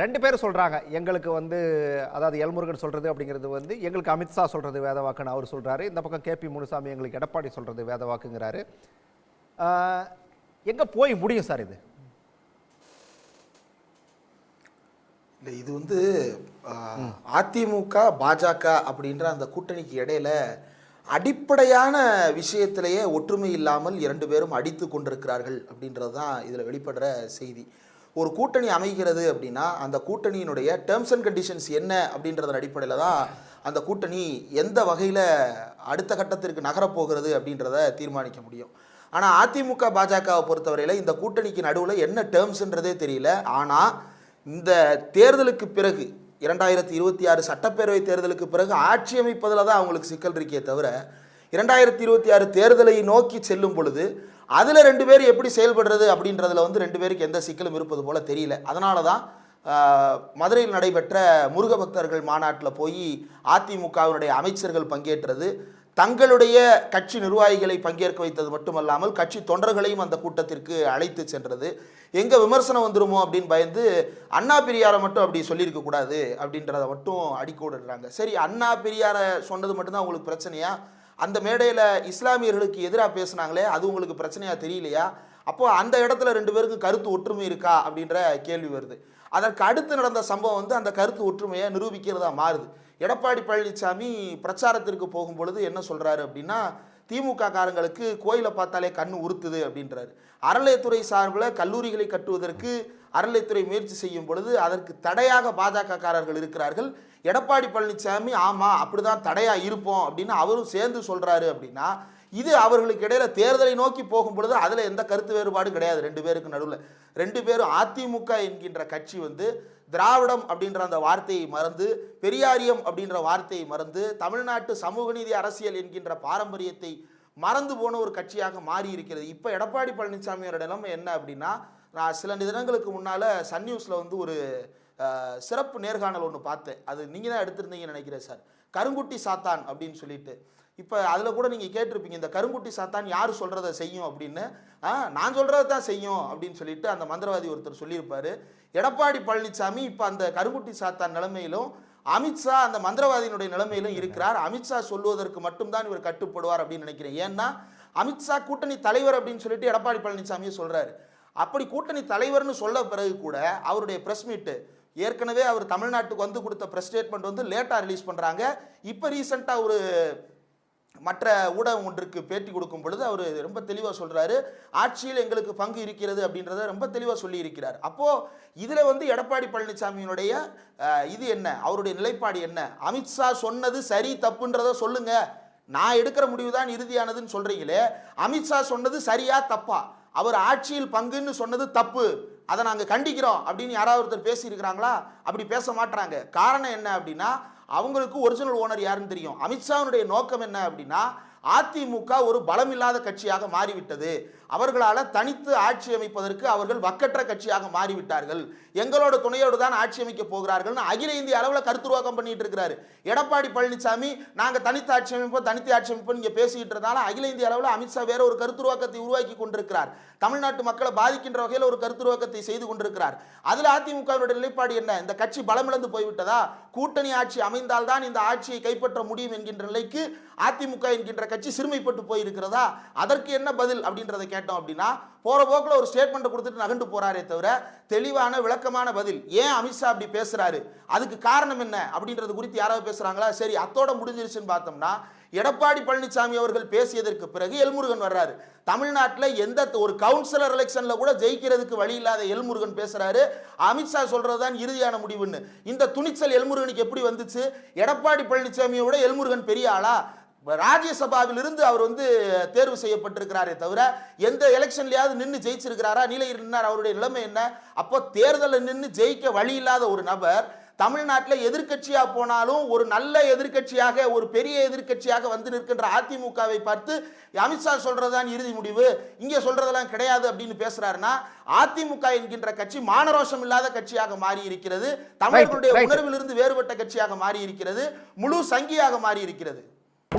ரெண்டு பேரும் சொல்றாங்க. எங்களுக்கு வந்து அதாவது எல்முருகன் சொல்றது அப்படிங்கிறது வந்து எங்களுக்கு அமித்ஷா சொல்றது வேத வாக்குன்னு அவர் சொல்றாரு. இந்த பக்கம் கேபி முனுசாமி எங்களுக்கு எடப்பாடி சொல்றது வேத வாக்குங்கிறாரு. ஆஹ், எங்க போய் முடியும் சார் இது? இல்லை இது வந்து அதிமுக பாஜக அப்படின்ற அந்த கூட்டணிக்கு இடையில அடிப்படையான விஷயத்திலேயே ஒற்றுமை இல்லாமல் இரண்டு பேரும் அடித்து கொண்டிருக்கிறார்கள் அப்படின்றது தான் இதில் வெளிப்படுற செய்தி. ஒரு கூட்டணி அமைகிறது அப்படின்னா அந்த கூட்டணியினுடைய டேர்ம்ஸ் அண்ட் கண்டிஷன்ஸ் என்ன அப்படின்றதன் அடிப்படையில் தான் அந்த கூட்டணி எந்த வகையில் அடுத்த கட்டத்திற்கு நகரப்போகிறது அப்படின்றத தீர்மானிக்க முடியும். ஆனால் அதிமுக பாஜகவை பொறுத்தவரையில் இந்த கூட்டணிக்கு நடுவில் என்ன டேர்ம்ஸ்ன்றதே தெரியல. ஆனால் இந்த தேர்தலுக்கு பிறகு இரண்டாயிரத்தி இருபத்தி ஆறு சட்டப்பேரவை தேர்தலுக்கு பிறகு ஆட்சி அமைப்பதில் தான் அவங்களுக்கு சிக்கல் இருக்கே தவிர இரண்டாயிரத்தி இருபத்தி ஆறு தேர்தலை நோக்கி செல்லும் பொழுது அதில் ரெண்டு பேர் எப்படி செயல்படுறது அப்படின்றதுல வந்து ரெண்டு பேருக்கு எந்த சிக்கலும் இருப்பது போல தெரியல. அதனால தான் மதுரையில் நடைபெற்ற முருக பக்தர்கள் மாநாட்டில் போய் அதிமுகவினுடைய அமைச்சர்கள் பங்கேற்றது தங்களுடைய கட்சி நிர்வாகிகளை பங்கேற்க வைத்தது மட்டுமல்லாமல் கட்சி தொண்டர்களையும் அந்த கூட்டத்திற்கு அழைத்து சென்றது. எங்கே விமர்சனம் வந்துருமோ அப்படின்னு பயந்து அண்ணா பெரியாரை மட்டும் அப்படி சொல்லியிருக்க கூடாது அப்படின்றத மட்டும் அடிக்கோடுறாங்க சரி அண்ணா பெரியாரை சொன்னது மட்டும்தான் உங்களுக்கு பிரச்சனையா? அந்த மேடையில் இஸ்லாமியர்களுக்கு எதிராக பேசுனாங்களே அது உங்களுக்கு பிரச்சனையாக தெரியலையா? அப்போது அந்த இடத்துல ரெண்டு பேருக்கும் கருத்து ஒற்றுமை இருக்கா அப்படின்ற கேள்வி வருது. அதற்கு அடுத்து நடந்த சம்பவம் வந்து அந்த கருத்து ஒற்றுமையை நிரூபிக்கிறதா மாறுது. எடப்பாடி பழனிசாமி பிரச்சாரத்திற்கு போகும் பொழுது என்ன சொல்கிறாரு அப்படின்னா திமுக காரங்களுக்கு கோயிலை பார்த்தாலே கண் உறுத்துது அப்படின்றாரு. அறநிலையத்துறை சார்பில் கல்லூரிகளை கட்டுவதற்கு அறநிலைத்துறை முயற்சி செய்யும் பொழுது அதற்கு தடையாக பாஜகக்காரர்கள் இருக்கிறார்கள். எடப்பாடி பழனிசாமி ஆமா அப்படிதான் தடையாக இருப்போம் அப்படின்னு அவரும் சேர்ந்து சொல்கிறாரு அப்படின்னா இது அவர்களுக்கு இடையில தேர்தலை நோக்கி போகும் பொழுது அதில் எந்த கருத்து வேறுபாடும் கிடையாது. ரெண்டு பேருக்கு நடுவில். ரெண்டு பேரும் அதிமுக என்கின்ற கட்சி வந்து திராவிடம் அப்படின்ற அந்த வார்த்தையை மறந்து பெரியாரியம் அப்படின்ற வார்த்தையை மறந்து தமிழ்நாட்டு சமூக நீதி அரசியல் என்கின்ற பாரம்பரியத்தை மறந்து போன ஒரு கட்சியாக மாறி இருக்கிறது இப்போ எடப்பாடி பழனிசாமியோட நிலைமை என்ன அப்படின்னா நான் சில தினங்களுக்கு முன்னால் சன் நியூஸில் வந்து ஒரு சிறப்பு நேர்காணல் ஒன்று பார்த்தேன். அது நீங்கள் தான் எடுத்திருந்தீங்கன்னு நினைக்கிறேன் சார். கருங்குட்டி சாத்தான் அப்படின்னு சொல்லிட்டு. இப்போ அதில் கூட நீங்கள் கேட்டிருப்பீங்க இந்த கருங்குட்டி சாத்தான் யார் சொல்கிறத செய்யும் அப்படின்னு. நான் சொல்கிறத தான் செய்யும் அப்படின்னு சொல்லிட்டு அந்த மந்திரவாதி ஒருத்தர் சொல்லியிருப்பார். எடப்பாடி பழனிசாமி இப்போ அந்த கருங்குட்டி சாத்தான் நிலைமையிலும் அமித்ஷா அந்த மந்திரவாதியினுடைய நிலைமையிலும் இருக்கிறார். அமித்ஷா சொல்வதற்கு மட்டும்தான் இவர் கட்டுப்படுவார் அப்படின்னு நினைக்கிறேன். ஏன்னா அமித்ஷா கூட்டணி தலைவர் அப்படின்னு சொல்லிட்டு எடப்பாடி பழனிசாமியும் சொல்கிறாரு அப்படி கூட்டணி தலைவர்னு சொல்ல பிறகு கூட அவருடைய ப்ரெஸ் மீட்டு ஏற்கனவே அவர் தமிழ்நாட்டுக்கு வந்து கொடுத்த ப்ரெஸ் ஸ்டேட்மெண்ட் வந்து லேட்டாக ரிலீஸ் பண்ணுறாங்க இப்போ ரீசெண்டாக ஒரு மற்ற ஊடகம் ஒன்றுக்கு பேட்டி கொடுக்கும் பொழுது அவர் ரொம்ப தெளிவாக சொல்கிறாரு ஆட்சியில் எங்களுக்கு பங்கு இருக்கிறது அப்படின்றத ரொம்ப தெளிவாக சொல்லி இருக்கிறார். அப்போது இதில் வந்து எடப்பாடி பழனிசாமியினுடைய இது என்ன? அவருடைய நிலைப்பாடு என்ன? அமித்ஷா சொன்னது சரி தப்புன்றத சொல்லுங்கள் நான் எடுக்கிற முடிவு தான் இறுதியானதுன்னு சொல்றீங்களே. அமித்ஷா சொன்னது சரியா தப்பா? அவர் ஆட்சியில் பங்குன்னு சொன்னது தப்பு. அதை நாங்கள் கண்டிக்கிறோம் அப்படின்னு யாராவது ஒருத்தர் பேசியிருக்கிறாங்களா? அப்படி பேச மாட்டுறாங்க காரணம் என்ன அப்படின்னா அவங்களுக்கு ஒரிஜினல் ஓனர் யாருன்னு தெரியும். அமித்ஷாவினுடைய நோக்கம் என்ன அப்படின்னா அதிமுக ஒரு பலமில்லாத கட்சியாக மாறிவிட்டது. அவர்களால் தனித்து ஆட்சி அமைப்பதற்கு அவர்கள் வக்கற்ற கட்சியாக மாறிவிட்டார்கள். எங்களோட துணையோடு தான் ஆட்சி அமைக்க போகிறார்கள்னு அகில இந்திய அளவில் கருத்துருவாக்கம் பண்ணிட்டு இருக்கிறாரு. எடப்பாடி பழனிசாமி நாங்கள் தனித்து ஆட்சி அமைப்போம் தனித்து ஆட்சி அமைப்போம் இங்கே பேசிக்கிட்டு இருந்தாலும் அகில இந்திய அளவில் அமித்ஷா வேற ஒரு கருத்துருவாக்கத்தை உருவாக்கி கொண்டிருக்கிறார். தமிழ்நாட்டு மக்களை பாதிக்கின்ற வகையில் ஒரு கருத்துருவாக்கத்தை செய்து கொண்டிருக்கிறார். அதில் அதிமுகவினுடைய நிலைப்பாடு என்ன? இந்த கட்சி பலமிழந்து போய்விட்டதா? கூட்டணி ஆட்சி அமைந்தால்தான் இந்த ஆட்சியை கைப்பற்ற முடியும் என்கின்ற நிலைக்கு அதிமுக என்கின்ற கட்சி சிறுமைப்பட்டு போயிருக்கிறதா? அதற்கு என்ன பதில் அப்படின்றத கேட்டோம் அப்படின்னா போற போக்குல ஒரு ஸ்டேட்மெண்ட் கொடுத்துட்டு நகண்டு போறாரே தவிர தெளிவான விளக்கமான பதில். ஏன் அமித்ஷா அப்படி பேசுறாரு? அதுக்கு காரணம் என்ன? அப்படின்றது குறித்து யாராவது பேசுறாங்களா? சரி அத்தோட முடிஞ்சிருச்சுன்னு பார்த்தோம்னா எடப்பாடி பழனிசாமி அவர்கள் பேசியதற்கு பிறகு எல்முருகன் வர்றாரு. தமிழ்நாட்டில் எந்த ஒரு கவுன்சிலர் எலெக்ஷனில் கூட ஜெயிக்கிறதுக்கு வழி இல்லாத எல்முருகன் பேசுறாரு. அமித்ஷா சொல்றதுதான் இறுதியான முடிவுன்னு. இந்த துணிச்சல் எல்முருகனுக்கு எப்படி வந்துச்சு? எடப்பாடி பழனிசாமியை விட எல்முருகன் பெரிய ஆளா? ராஜ்யசபாவிலிருந்து அவர் வந்து தேர்வு செய்யப்பட்டிருக்கிறாரே தவிர எந்த எலெக்ஷன்லயாவது நின்று ஜெயிச்சிருக்கிறாரா? நீலகிரி நின்னார் அவருடைய நிலைமை என்ன? அப்போ தேர்தலில் நின்று ஜெயிக்க வழி இல்லாத ஒரு நபர் தமிழ்நாட்டில் எதிர்க்கட்சியா போனாலும் ஒரு நல்ல எதிர்க்கட்சியாக ஒரு பெரிய எதிர்க்கட்சியாக வந்து நிற்கின்ற அதிமுகவை பார்த்து அமித்ஷா சொல்றதுதான் இறுதி முடிவு இங்கே சொல்றதெல்லாம் கிடையாது அப்படின்னு பேசுறாருன்னா அதிமுக என்கின்ற கட்சி மானரோஷம் இல்லாத கட்சியாக மாறி இருக்கிறது தமிழர்களுடைய. உணர்விலிருந்து வேறுபட்ட கட்சியாக மாறி இருக்கிறது முழு சங்கியாக மாறி இருக்கிறது